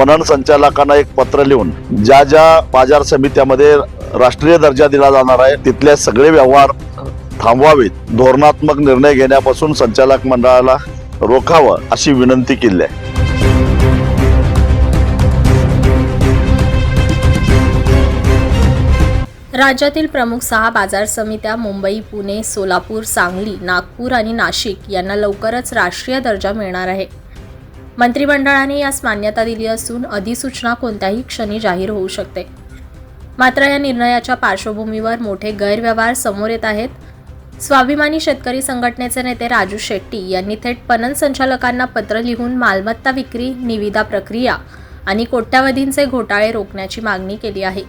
पणन संचालकांना एक पत्र लिहून ज्या ज्या बाजार समित्यामध्ये राष्ट्रीय दर्जा दिला जाणार आहे तिथले सगळे व्यवहार थांबवावेत. धोरणात्मक निर्णय घेण्यापासून संचालक मंडळाला रोखावं अशी विनंती केली आहे. राज्यातील प्रमुख सहा बाजार समित्या मुंबई पुणे सोलापूर सांगली नागपूर आणि नाशिक यांना लवकरच राष्ट्रीय दर्जा मिळणार आहे. मंत्रिमंडळाने यास मान्यता दिली असून अधिसूचना कोणत्याही क्षणी जाहीर होऊ शकते. मात्र या निर्णयाच्या पार्श्वभूमीवर मोठे गैरव्यवहार समोर येत आहेत. स्वाभिमानी शेतकरी संघटनेचे नेते राजू शेट्टी यांनी थेट पणन संचालकांना पत्र लिहून मालमत्ता विक्री निविदा प्रक्रिया आणि कोट्यावधींचे घोटाळे रोखण्याची मागणी केली आहे.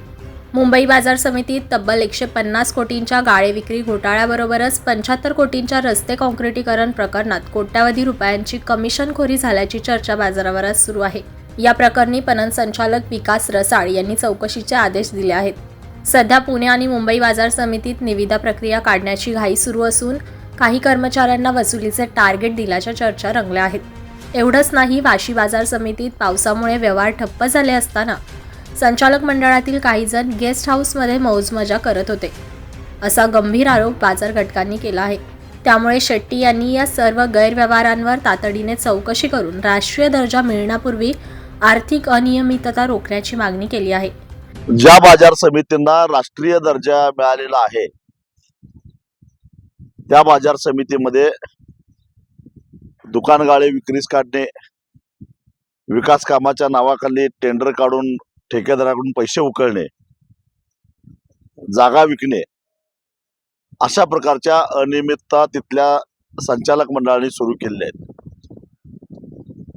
मुंबई बाजार समितीत तब्बल एकशे पन्नास कोटींच्या गाळे विक्री घोटाळ्याबरोबरच पंच्याहत्तर कोटींच्या रस्ते काँक्रिटीकरण प्रकरणात कोट्यावधी रुपयांची कमिशनखोरी झाल्याची चर्चा बाजारावर सुरू आहे. या प्रकरणी पणन संचालक विकास रसाळ यांनी चौकशीचे आदेश दिले आहेत. सध्या पुणे आणि मुंबई बाजार समितीत निविदा प्रक्रिया काढण्याची घाई सुरू असून काही कर्मचाऱ्यांना वसुलीचे टार्गेट दिल्याच्या चर्चा रंगल्या आहेत. एवढंच नाही वाशी बाजार समितीत पावसामुळे व्यवहार ठप्प झाले असताना संचालक मंडळातील काही जण गेस्ट हाऊसमध्ये मौजमजा करत होते. असा गंभीर आरोप बाजार घटकांनी केला आहे. त्यामुळे शेट्टी यांनी या सर्व गैरव्यवहारांवर तातडीने चौकशी करून राष्ट्रीय दर्जा मिळण्यापूर्वी आर्थिक अनियमितता रोखण्याची मागणी केली आहे. ज्या बाजार समितींना राष्ट्रीय दर्जा मिळालेला आहे त्या बाजार समितीमध्ये दुकानगाळे विक्रीस काढणे विकास कामाच्या नावाखाली टेंडर काढून ठेकेदाराकडून पैसे उकळणे जागा विकणे अशा प्रकारच्या अनियमितता तिथल्या संचालक मंडळाने सुरू केलेल्या आहेत.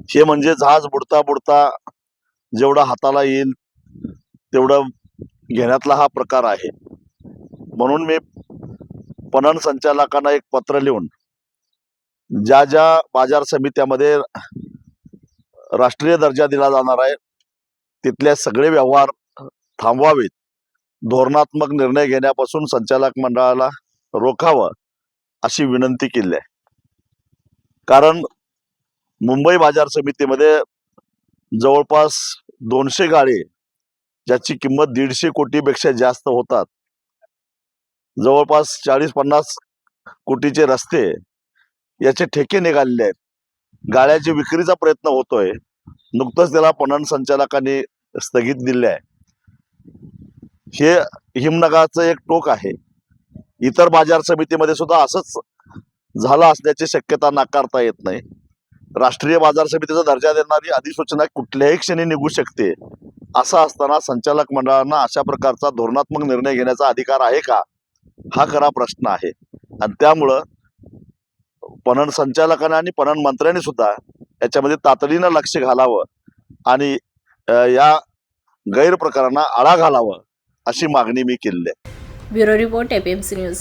हे म्हणजे जहाज बुडता बुडता जेवढा हाताला येईल तेवढं घेण्यातला हा प्रकार आहे. म्हणून मी पणन संचालकांना एक पत्र लिहून ज्या ज्या बाजार समित्यामध्ये राष्ट्रीय दर्जा दिला जाणार आहे तिथले सगळे व्यवहार थांबवावेत. धोरणात्मक निर्णय घेण्यापासून संचालक मंडळाला रोखावं अशी विनंती केली आहे कारण मुंबई बाजार समितीमध्ये जवळपास दोनशे गाळे ज्याची किंमत दीडशे कोटीपेक्षा जास्त होतात. जवळपास चाळीस पन्नास कोटीचे रस्ते याचे ठेके निघालेले आहेत. गाळ्याची विक्रीचा प्रयत्न होतोय. नुकतंच त्याला पणन संचालकांनी स्थगित दिले आहे. हे हिमनगाचं एक टोक आहे. इतर बाजार समितीमध्ये सुद्धा असंच झालं असण्याची शक्यता नाकारता येत नाही. राष्ट्रीय बाजार समितीचा दर्जा देणारी अधिसूचना कुठल्याही क्षणी निघू शकते असं असताना संचालक मंडळांना अशा प्रकारचा धोरणात्मक निर्णय घेण्याचा अधिकार आहे का? हा खरा प्रश्न आहे. आणि त्यामुळं पणन संचालकाने आणि पणन मंत्र्यांनी सुद्धा याच्यामध्ये तातडीनं लक्ष घालावं आणि या गैरप्रकारांना आळा घालावा अशी मागणी मी केलेली आहे. Bureau report APMC news.